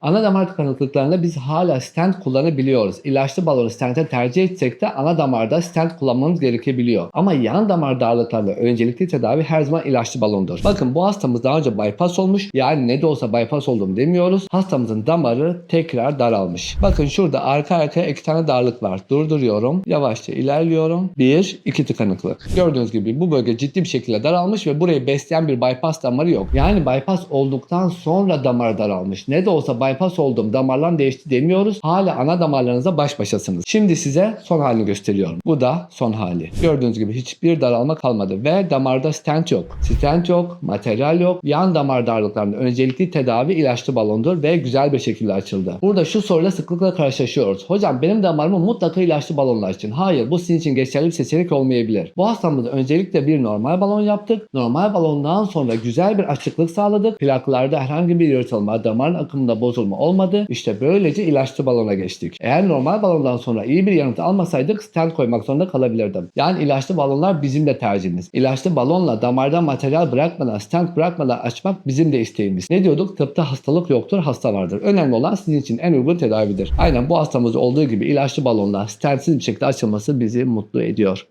Ana damar tıkanıklıklarında biz hala stent kullanabiliyoruz. İlaçlı balonu stente tercih etsek de ana damarda stent kullanmamız gerekebiliyor. Ama yan damar darlıklarında öncelikli tedavi her zaman ilaçlı balondur. Bakın bu hastamız daha önce bypass olmuş. Yani ne de olsa bypass oldum demiyoruz. Hastamızın damarı tekrar daralmış. Bakın şurada arka arkaya iki tane darlık var. Durduruyorum. Yavaşça ilerliyorum. Bir, iki tıkanıklık. Gördüğünüz gibi bu bölge ciddi bir şekilde daralmış ve burayı besleyen bir bypass damarı yok. Yani bypass olduktan sonra damar daralmış. Ne de olsa bypass oldum damarlar değişti demiyoruz. Hala ana damarlarınızla baş başasınız. Şimdi size son halini gösteriyorum. Bu da son hali. Gördüğünüz gibi hiçbir daralma kalmadı ve damarda stent yok. Stent yok, materyal yok. Yan damar darlıklarında öncelikli tedavi ilaçlı balondur ve güzel bir şekilde açıldı. Burada şu soruyla sıklıkla karşılaşıyoruz. Hocam benim damarımı mutlaka ilaçlı balonla açın. Hayır bu sizin için geçerli bir seçenek olmayabilir. Bu hastamızda öncelikle bir normal balon yaptık. Normal balondan sonra güzel bir açıklık sağladık. Plaklarda herhangi bir yırtılma, damarın akımında bozulma olmadı. İşte böylece ilaçlı balona geçtik. Eğer normal balondan sonra iyi bir yanıt almasaydık stent koymak zorunda kalabilirdim. Yani ilaçlı balonlar bizim de tercihimiz. İlaçlı balonla damardan materyal bırakmadan, stent bırakmadan açmak bizim de isteğimiz. Ne diyorduk? Tıpta hastalık yoktur, hasta vardır. Önemli olan sizin için en uygun tedavidir. Aynen bu hastamız olduğu gibi ilaçlı balonla stentsiz bir şekilde açılması bizi mutlu ediyor.